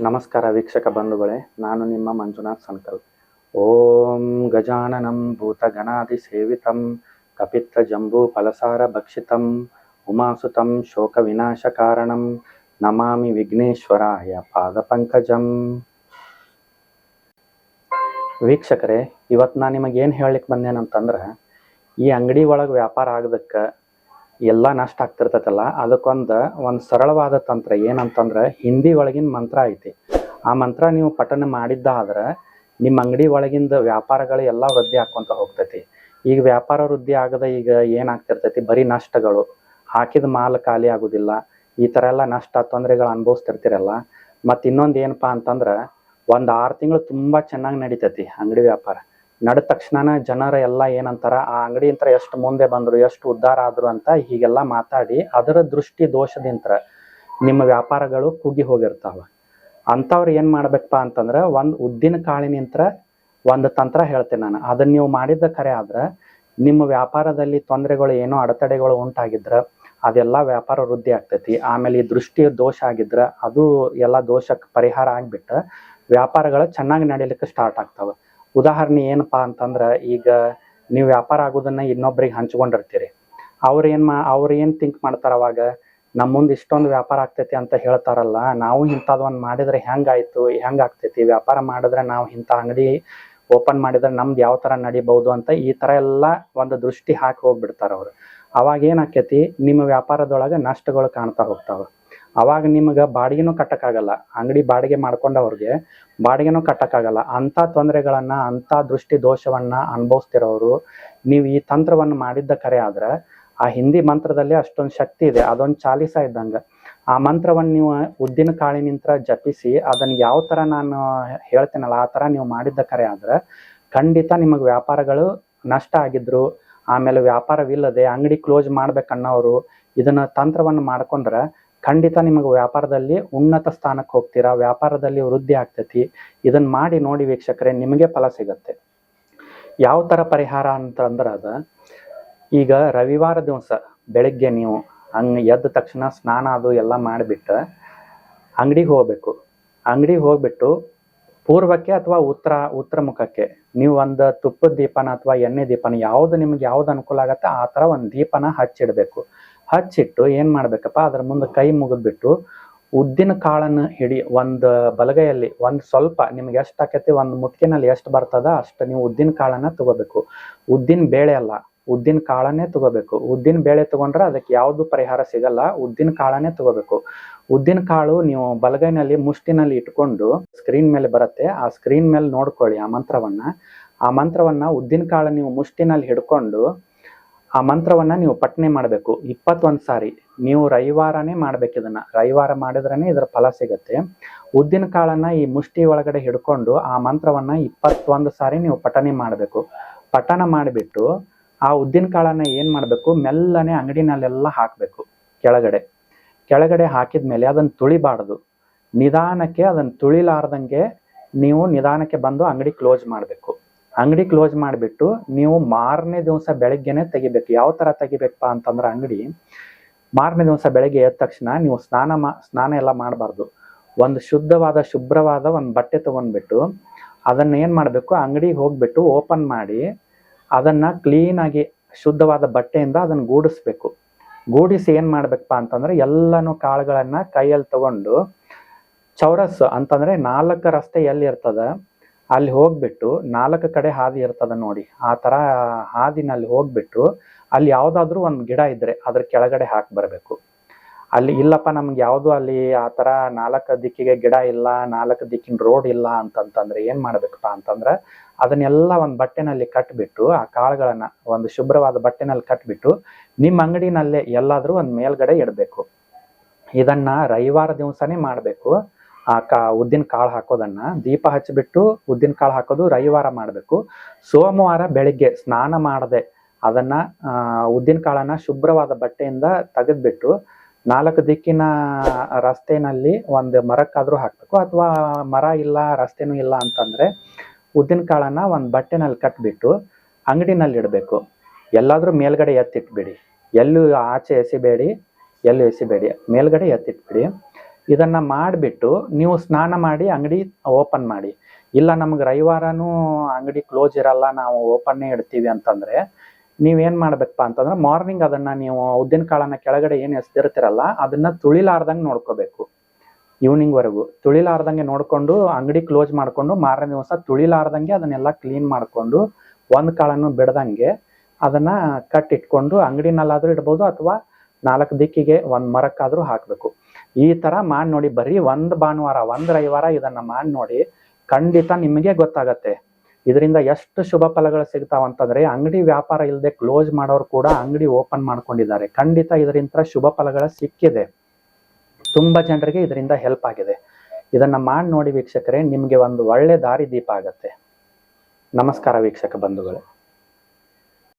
ನಮಸ್ಕಾರ ವೀಕ್ಷಕ ಬಂಧುಗಳೇ, ನಾನು ನಿಮ್ಮ ಮಂಜುನಾಥ್ ಸನ್ಕಲ್. ಓಂ ಗಜಾನನಂ ಭೂತಗಣಾದಿ ಸೇವಿತಂ, ಕಪಿತ್ರ ಜಂಬೂ ಫಲಸಾರ ಭಕ್ಷಿತಂ, ಉಮಾಸುತಂ ಶೋಕ ವಿನಾಶ ಕಾರಣಂ, ನಮಾಮಿ ವಿಘ್ನೇಶ್ವರಾಯ ಪಾದ ಪಂಕಜಂ. ವೀಕ್ಷಕರೇ, ಇವತ್ತು ನಾನು ನಿಮಗೇನು ಹೇಳಲಿಕ್ಕೆ ಬಂದೇನಂತಂದ್ರೆ, ಈ ಅಂಗಡಿ ಒಳಗೆ ವ್ಯಾಪಾರ ಆಗೋದಕ್ಕೆ ಎಲ್ಲ ನಷ್ಟ ಆಗ್ತಿರ್ತೈತಲ್ಲ, ಅದಕ್ಕೊಂದು ಒಂದು ಸರಳವಾದ ತಂತ್ರ ಏನಂತಂದ್ರೆ ಹಿಂದಿ ಒಳಗಿನ ಮಂತ್ರ ಐತಿ. ಆ ಮಂತ್ರ ನೀವು ಪಠನ ಮಾಡಿದ್ದಾದ್ರೆ ನಿಮ್ಮ ಅಂಗಡಿ ಒಳಗಿಂದ ವ್ಯಾಪಾರಗಳು ಎಲ್ಲ ವೃದ್ಧಿ ಆಕ್ಕೊಂತ ಹೋಗ್ತೈತಿ. ಈಗ ವ್ಯಾಪಾರ ವೃದ್ಧಿ ಆಗದ ಈಗ ಏನಾಗ್ತಿರ್ತೈತಿ? ಬರೀ ನಷ್ಟಗಳು. ಹಾಕಿದ ಮಾಲ್ ಖಾಲಿ ಆಗೋದಿಲ್ಲ. ಈ ಥರ ಎಲ್ಲ ನಷ್ಟ ತೊಂದರೆಗಳು ಅನುಭವಿಸ್ತಿರ್ತಿರಲ್ಲ. ಮತ್ತು ಇನ್ನೊಂದು ಏನಪ್ಪ ಅಂತಂದ್ರೆ ಒಂದು ಆರು ತಿಂಗಳು ತುಂಬ ಚೆನ್ನಾಗಿ ನಡೀತೈತಿ ಅಂಗಡಿ ವ್ಯಾಪಾರ. ನಡೆದ ತಕ್ಷಣ ಜನರ ಎಲ್ಲ ಏನಂತಾರ, ಆ ಅಂಗಡಿ ಅಂತ ಎಷ್ಟು ಮುಂದೆ ಬಂದರು, ಎಷ್ಟು ಉದ್ಧಾರ ಆದ್ರು ಅಂತ ಹೀಗೆಲ್ಲ ಮಾತಾಡಿ ಅದರ ದೃಷ್ಟಿ ದೋಷದಿಂದ ನಿಮ್ಮ ವ್ಯಾಪಾರಗಳು ಕುಗ್ಗಿ ಹೋಗಿರ್ತಾವ. ಅಂಥವ್ರು ಏನು ಮಾಡ್ಬೇಕಪ್ಪ ಅಂತಂದ್ರೆ, ಒಂದು ಉದ್ದಿನ ಕಾಳಿನಿಂತ್ರ ಒಂದು ತಂತ್ರ ಹೇಳ್ತೇನೆ ನಾನು. ಅದನ್ನ ನೀವು ಮಾಡಿದ್ದ ಕರೆ ಆದ್ರೆ, ನಿಮ್ಮ ವ್ಯಾಪಾರದಲ್ಲಿ ತೊಂದರೆಗಳು ಏನೋ ಅಡೆತಡೆಗಳು ಉಂಟಾಗಿದ್ರ, ಅದೆಲ್ಲ ವ್ಯಾಪಾರ ವೃದ್ಧಿ ಆಗ್ತೈತಿ. ಆಮೇಲೆ ಈ ದೃಷ್ಟಿ ದೋಷ ಆಗಿದ್ರೆ, ಅದು ಎಲ್ಲ ದೋಷಕ್ಕೆ ಪರಿಹಾರ ಆಗ್ಬಿಟ್ಟು ವ್ಯಾಪಾರಗಳು ಚೆನ್ನಾಗಿ ನಡೀಲಿಕ್ಕೆ ಸ್ಟಾರ್ಟ್ ಆಗ್ತಾವೆ. ಉದಾಹರಣೆ ಏನಪ್ಪಾ ಅಂತಂದ್ರೆ ಈಗ ನೀವು ವ್ಯಾಪಾರ ಆಗೋದನ್ನ ಇನ್ನೊಬ್ರಿಗೆ ಹಂಚ್ಕೊಂಡಿರ್ತೀರಿ. ಅವ್ರು ಏನು ಮಾ, ಅವ್ರು ಏನು ಥಿಂಕ್ ಮಾಡ್ತಾರ ಅವಾಗ ನಮ್ಮ ಮುಂದೆ ಇಷ್ಟೊಂದು ವ್ಯಾಪಾರ ಆಗ್ತೈತಿ ಅಂತ ಹೇಳ್ತಾರಲ್ಲ, ನಾವು ಇಂಥದ್ದೊಂದು ಮಾಡಿದ್ರೆ ಹೆಂಗಾಯ್ತು ಹೆಂಗ್ ಆಗ್ತೈತಿ ವ್ಯಾಪಾರ ಮಾಡಿದ್ರೆ ನಾವು ಇಂಥ ಅಂಗಡಿ ಓಪನ್ ಮಾಡಿದ್ರೆ ನಮ್ದು ಯಾವ ಥರ ನಡಿಬಹುದು? ಅಂತ ಈ ಥರ ಎಲ್ಲ ಒಂದು ದೃಷ್ಟಿ ಹಾಕಿ ಹೋಗ್ಬಿಡ್ತಾರ ಅವರು. ಅವಾಗ ಏನಾಕೈತಿ ನಿಮ್ಮ ವ್ಯಾಪಾರದೊಳಗೆ ನಷ್ಟಗಳು ಕಾಣ್ತಾ ಹೋಗ್ತಾವ. ಅವಾಗ ನಿಮ್ಗೆ ಬಾಡಿಗೆನೂ ಕಟ್ಟಕ್ಕಾಗಲ್ಲ. ಅಂಗಡಿ ಬಾಡಿಗೆ ಮಾಡ್ಕೊಂಡವ್ರಿಗೆ ಬಾಡಿಗೆನೂ ಕಟ್ಟಕ್ಕಾಗಲ್ಲ. ಅಂಥ ತೊಂದರೆಗಳನ್ನ, ಅಂಥ ದೃಷ್ಟಿ ದೋಷವನ್ನ ಅನುಭವಿಸ್ತಿರೋರು, ನೀವು ಈ ತಂತ್ರವನ್ನು ಮಾಡಿದ್ದ ಕರೆ ಆದ್ರೆ ಆ ಹಿಂದಿ ಮಂತ್ರದಲ್ಲಿ ಅಷ್ಟೊಂದು ಶಕ್ತಿ ಇದೆ, ಅದೊಂದು ಚಾಲಿಸ ಇದ್ದಂಗೆ. ಆ ಮಂತ್ರವನ್ನು ನೀವು ಉದ್ದಿನ ಕಾಳಿನಿಂತ್ರ ಜಪಿಸಿ, ಅದನ್ನ ಯಾವ ಥರ ನಾನು ಹೇಳ್ತೇನಲ್ಲ, ಆ ಥರ ನೀವು ಮಾಡಿದ್ದ ಕರೆ ಆದ್ರೆ ಖಂಡಿತ ನಿಮಗೆ ವ್ಯಾಪಾರಗಳು ನಷ್ಟ ಆಗಿದ್ರು, ಆಮೇಲೆ ವ್ಯಾಪಾರವಿಲ್ಲದೆ ಅಂಗಡಿ ಕ್ಲೋಸ್ ಮಾಡ್ಬೇಕನ್ನೋರು ಇದನ್ನ ತಂತ್ರವನ್ನು ಮಾಡ್ಕೊಂಡ್ರೆ ಖಂಡಿತ ನಿಮಗೆ ವ್ಯಾಪಾರದಲ್ಲಿ ಉನ್ನತ ಸ್ಥಾನಕ್ಕೆ ಹೋಗ್ತೀರಾ, ವ್ಯಾಪಾರದಲ್ಲಿ ವೃದ್ಧಿ ಆಗ್ತೈತಿ ಇದನ್ನ ಮಾಡಿ ನೋಡಿ ವೀಕ್ಷಕರೇ, ನಿಮಗೆ ಫಲ ಸಿಗತ್ತೆ. ಯಾವ ಥರ ಪರಿಹಾರ ಅಂತಂದ್ರೆ ಅದು, ಈಗ ರವಿವಾರ ದಿವಸ ಬೆಳಗ್ಗೆ ನೀವು ಹಂಗೆ ಎದ್ದ ತಕ್ಷಣ ಸ್ನಾನ ಅದು ಎಲ್ಲ ಮಾಡಿಬಿಟ್ಟು ಅಂಗಡಿಗೆ ಹೋಗಬೇಕು. ಅಂಗಡಿಗೆ ಹೋಗ್ಬಿಟ್ಟು ಪೂರ್ವಕ್ಕೆ ಅಥವಾ ಉತ್ತರ ಉತ್ತರ ಮುಖಕ್ಕೆ? ನೀವು ಒಂದು ತುಪ್ಪದ ದೀಪನ ಅಥವಾ ಎಣ್ಣೆ ದೀಪನ ಯಾವ್ದು ನಿಮ್ಗೆ ಯಾವ್ದು ಅನುಕೂಲ ಆಗತ್ತೆ, ಆ ಥರ ಒಂದು ದೀಪನ ಹಚ್ಚಿಡಬೇಕು. ಹಚ್ಚಿಟ್ಟು ಏನು ಮಾಡಬೇಕಪ್ಪ? ಅದ್ರ ಮುಂದೆ ಕೈ ಮುಗಿದ್ಬಿಟ್ಟು ಉದ್ದಿನ ಕಾಳನ್ನು ಹಿಡಿ, ಒಂದು ಬಲಗೈಯಲ್ಲಿ ಒಂದು ಸ್ವಲ್ಪ ನಿಮ್ಗೆ ಎಷ್ಟು ಆಕೈತಿ? ಒಂದು ಮುಟ್ಕಿನಲ್ಲಿ ಎಷ್ಟು ಬರ್ತದ? ಅಷ್ಟು ನೀವು ಉದ್ದಿನ ಕಾಳನ್ನ ತಗೋಬೇಕು. ಉದ್ದಿನ ಬೇಳೆ ಅಲ್ಲ ಉದ್ದಿನ ಕಾಳನ್ನೇ ತಗೋಬೇಕು. ಉದ್ದಿನ ಬೇಳೆ ತಗೊಂಡ್ರೆ ಅದಕ್ಕೆ ಯಾವುದು ಪರಿಹಾರ ಸಿಗಲ್ಲ. ಉದ್ದಿನ ಕಾಳನ್ನೇ ತಗೋಬೇಕು. ಉದ್ದಿನ ಕಾಳು ನೀವು ಬಲಗೈನಲ್ಲಿ ಮುಷ್ಟಿನಲ್ಲಿ ಇಟ್ಕೊಂಡು ಸ್ಕ್ರೀನ್ ಮೇಲೆ ಬರುತ್ತೆ. ಆ ಸ್ಕ್ರೀನ್ ಮೇಲೆ ನೋಡ್ಕೊಳ್ಳಿ ಆ ಮಂತ್ರವನ್ನ. ಆ ಮಂತ್ರವನ್ನ ಉದ್ದಿನ ಕಾಳು ನೀವು ಮುಷ್ಟಿನಲ್ಲಿ ಹಿಡ್ಕೊಂಡು ಆ ಮಂತ್ರವನ್ನ ನೀವು ಪಠನೆ ಮಾಡಬೇಕು. ಇಪ್ಪತ್ತೊಂದು ಸಾರಿ. ನೀವು ರವಿವಾರನೇ ಮಾಡ್ಬೇಕು ಇದನ್ನ. ರವಿವಾರ ಮಾಡಿದ್ರೇನೆ ಇದರ ಫಲ ಸಿಗತ್ತೆ. ಉದ್ದಿನ ಕಾಳನ್ನ ಈ ಮುಷ್ಟಿ ಒಳಗಡೆ ಹಿಡ್ಕೊಂಡು ಆ ಮಂತ್ರವನ್ನ ಇಪ್ಪತ್ತೊಂದು ಸಾರಿ ನೀವು ಪಠನೆ ಮಾಡಬೇಕು. ಪಠಣ ಮಾಡಿಬಿಟ್ಟು ಆ ಉದ್ದಿನ ಕಾಳನ್ನ ಏನ್ ಮಾಡಬೇಕು? ಮೆಲ್ಲನೆ ಅಂಗಡಿನಲ್ಲೆಲ್ಲ ಹಾಕಬೇಕು ಕೆಳಗಡೆ. ಕೆಳಗಡೆ ಹಾಕಿದ ಮೇಲೆ ಅದನ್ನ ತುಳಿಬಾರ್ದು. ನಿಧಾನಕ್ಕೆ ಅದನ್ನ ತುಳಿಲಾರ್ದಂಗೆ ನೀವು ನಿಧಾನಕ್ಕೆ ಬಂದು ಅಂಗಡಿ ಕ್ಲೋಸ್ ಮಾಡಬೇಕು. ಅಂಗಡಿ ಕ್ಲೋಸ್ ಮಾಡಿಬಿಟ್ಟು ನೀವು ಮಾರನೇ ದಿವಸ ಬೆಳಗ್ಗೆನೆ ತೆಗಿಬೇಕು. ಯಾವ ತರ ತೆಗಿಬೇಕಪ್ಪ ಅಂತಂದ್ರೆ ಅಂಗಡಿ ಮಾರನೇ ದಿವಸ ಬೆಳಗ್ಗೆ ಎದ್ದ ತಕ್ಷಣ ನೀವು ಸ್ನಾನ ಮಾ, ಸ್ನಾನ ಎಲ್ಲ ಮಾಡಬಾರ್ದು. ಒಂದು ಶುದ್ಧವಾದ, ಶುಭ್ರವಾದ ಒಂದು ಬಟ್ಟೆ ತಗೊಂಡ್ಬಿಟ್ಟು ಅದನ್ನ ಏನ್ ಮಾಡಬೇಕು? ಅಂಗಡಿಗೆ ಹೋಗ್ಬಿಟ್ಟು ಓಪನ್ ಮಾಡಿ ಅದನ್ನ ಕ್ಲೀನ್ ಆಗಿ ಶುದ್ಧವಾದ ಬಟ್ಟೆಯಿಂದ ಅದನ್ನ ಗೂಡಿಸ್ಬೇಕು. ಗೂಡಿಸಿ ಏನು ಮಾಡಬೇಕಪ್ಪ ಅಂತಂದ್ರೆ ಎಲ್ಲಾನು ಕಾಳುಗಳನ್ನು ಕೈಯಲ್ಲಿ ತಗೊಂಡು ಚೌರಸ್ ಅಂತಂದ್ರೆ ನಾಲ್ಕು ರಸ್ತೆ ಎಲ್ಲಿ ಇರ್ತದ ಅಲ್ಲಿ ಹೋಗ್ಬಿಟ್ಟು ನಾಲ್ಕು ಕಡೆ ಹಾದಿ ಇರ್ತದೆ ನೋಡಿ. ಆ ತರ ಹಾದಿನಲ್ಲಿ ಹೋಗ್ಬಿಟ್ಟು ಅಲ್ಲಿ ಯಾವುದಾದ್ರೂ ಒಂದು ಗಿಡ ಇದ್ದರೆ ಅದ್ರ ಕೆಳಗಡೆ ಹಾಕಿ ಬರಬೇಕು. ಅಲ್ಲಿ ಇಲ್ಲಪ್ಪ ನಮ್ಗೆ ಯಾವುದು ಅಲ್ಲಿ ಆ ತರ ನಾಲ್ಕು ದಿಕ್ಕಿಗೆ ಗಿಡ ಇಲ್ಲ, ನಾಲ್ಕು ದಿಕ್ಕಿನ ರೋಡ್ ಇಲ್ಲ ಅಂತಂತಂದ್ರೆ ಏನು ಮಾಡಬೇಕಪ್ಪ ಅಂತಂದ್ರೆ ಅದನ್ನೆಲ್ಲ ಒಂದು ಬಟ್ಟೆನಲ್ಲಿ ಕಟ್ಬಿಟ್ಟು, ಆ ಕಾಳುಗಳನ್ನ ಒಂದು ಶುಭ್ರವಾದ ಬಟ್ಟೆನಲ್ಲಿ ಕಟ್ಬಿಟ್ಟು, ನಿಮ್ಮ ಅಂಗಡಿನಲ್ಲೇ ಎಲ್ಲಾದರೂ ಒಂದು ಮೇಲ್ಗಡೆ ಇಡಬೇಕು. ಇದನ್ನ ರವಿವಾರ ದಿವಸನೇ ಮಾಡಬೇಕು. ಆ ಕಾ, ಉದ್ದಿನ ಕಾಳು ಹಾಕೋದನ್ನ ದೀಪ ಹಚ್ಚಿಬಿಟ್ಟು ಉದ್ದಿನ ಕಾಳು ಹಾಕೋದು ರವಿವಾರ ಮಾಡಬೇಕು. ಸೋಮವಾರ ಬೆಳಿಗ್ಗೆ ಸ್ನಾನ ಮಾಡದೆ ಅದನ್ನ ಉದ್ದಿನ ಕಾಳನ್ನ ಶುಭ್ರವಾದ ಬಟ್ಟೆಯಿಂದ ತೆಗೆದ್ಬಿಟ್ಟು ನಾಲ್ಕು ದಿಕ್ಕಿನ ರಸ್ತೆನಲ್ಲಿ ಒಂದು ಮರಕ್ಕಾದ್ರೂ ಹಾಕ್ಬೇಕು. ಅಥವಾ ಮರ ಇಲ್ಲ, ರಸ್ತೆನೂ ಇಲ್ಲ ಅಂತಂದ್ರೆ ಉದ್ದಿನ ಕಾಳನ್ನು ಒಂದು ಬಟ್ಟೆನಲ್ಲಿ ಕಟ್ಬಿಟ್ಟು ಅಂಗಡಿನಲ್ಲಿ ಇಡಬೇಕು. ಎಲ್ಲಾದ್ರೂ ಮೇಲ್ಗಡೆ ಎತ್ತಿಟ್ಬಿಡಿ. ಎಲ್ಲೂ ಆಚೆ ಎಸಿಬೇಡಿ, ಎಲ್ಲೂ ಎಸಿಬೇಡಿ. ಮೇಲ್ಗಡೆ ಎತ್ತಿಟ್ಬಿಡಿ. ಇದನ್ನ ಮಾಡಿಬಿಟ್ಟು ನೀವು ಸ್ನಾನ ಮಾಡಿ ಅಂಗಡಿ ಓಪನ್ ಮಾಡಿ. ಇಲ್ಲ ನಮ್ಗೆ ರವಿವಾರನೂ ಅಂಗಡಿ ಕ್ಲೋಸ್ ಇರಲ್ಲ, ನಾವು ಓಪನ್ನೇ ಇಡ್ತೀವಿ ಅಂತಂದ್ರೆ ನೀವೇನು ಮಾಡಬೇಕಪ್ಪ ಅಂತಂದ್ರೆ ಮಾರ್ನಿಂಗ್ ಅದನ್ನ ನೀವು ಉದ್ದಿನ ಕಾಳನ್ನ ಕೆಳಗಡೆ ಏನು ಎಸ್ದಿರ್ತಿರಲ್ಲ, ಅದನ್ನ ತುಳಿಲಾರ್ದಂಗೆ ನೋಡ್ಕೋಬೇಕು. ಈವ್ನಿಂಗ್ ವರೆಗೂ ತುಳಿಲಾರ್ದಂಗೆ ನೋಡಿಕೊಂಡು ಅಂಗಡಿ ಕ್ಲೋಸ್ ಮಾಡ್ಕೊಂಡು ಮಾರನೇ ದಿವಸ ತುಳಿಲಾರ್ದಂಗೆ ಅದನ್ನೆಲ್ಲ ಕ್ಲೀನ್ ಮಾಡ್ಕೊಂಡು ಒಂದು ಕಾಳನ್ನು ಬಿಡದಂಗೆ ಅದನ್ನ ಕಟ್ ಇಟ್ಕೊಂಡು ಅಂಗಡಿನಲ್ಲಾದರೂ ಇಡ್ಬೋದು ಅಥವಾ ನಾಲ್ಕು ದಿಕ್ಕಿಗೆ ಒಂದು ಮರಕ್ಕಾದರೂ ಹಾಕಬೇಕು. ಈ ತರ ಮಾಡಿ ನೋಡಿ ಬರೀ ಒಂದು ಭಾನುವಾರ, ಒಂದು ರವಿವಾರ ಇದನ್ನ ಮಾಡಿ ನೋಡಿ ಖಂಡಿತ ನಿಮಗೆ ಗೊತ್ತಾಗತ್ತೆ. ಇದರಿಂದ ಎಷ್ಟು ಶುಭ ಫಲಗಳು ಸಿಗ್ತಾವ ಅಂತಂದ್ರೆ ಅಂಗಡಿ ವ್ಯಾಪಾರ ಇಲ್ಲದೆ ಕ್ಲೋಸ್ ಮಾಡೋರು ಕೂಡ ಅಂಗಡಿ ಓಪನ್ ಮಾಡ್ಕೊಂಡಿದ್ದಾರೆ. ಖಂಡಿತ ಇದರಿಂದ ಶುಭ ಫಲಗಳು ಸಿಕ್ಕಿದೆ. ತುಂಬಾ ಜನರಿಗೆ ಇದರಿಂದ ಹೆಲ್ಪ್ ಆಗಿದೆ. ಇದನ್ನ ಮಾಡಿ ನೋಡಿ ವೀಕ್ಷಕರೇ, ನಿಮ್ಗೆ ಒಂದು ಒಳ್ಳೆ ದಾರಿ ದೀಪ ಆಗತ್ತೆ. ನಮಸ್ಕಾರ ವೀಕ್ಷಕ ಬಂಧುಗಳೇ.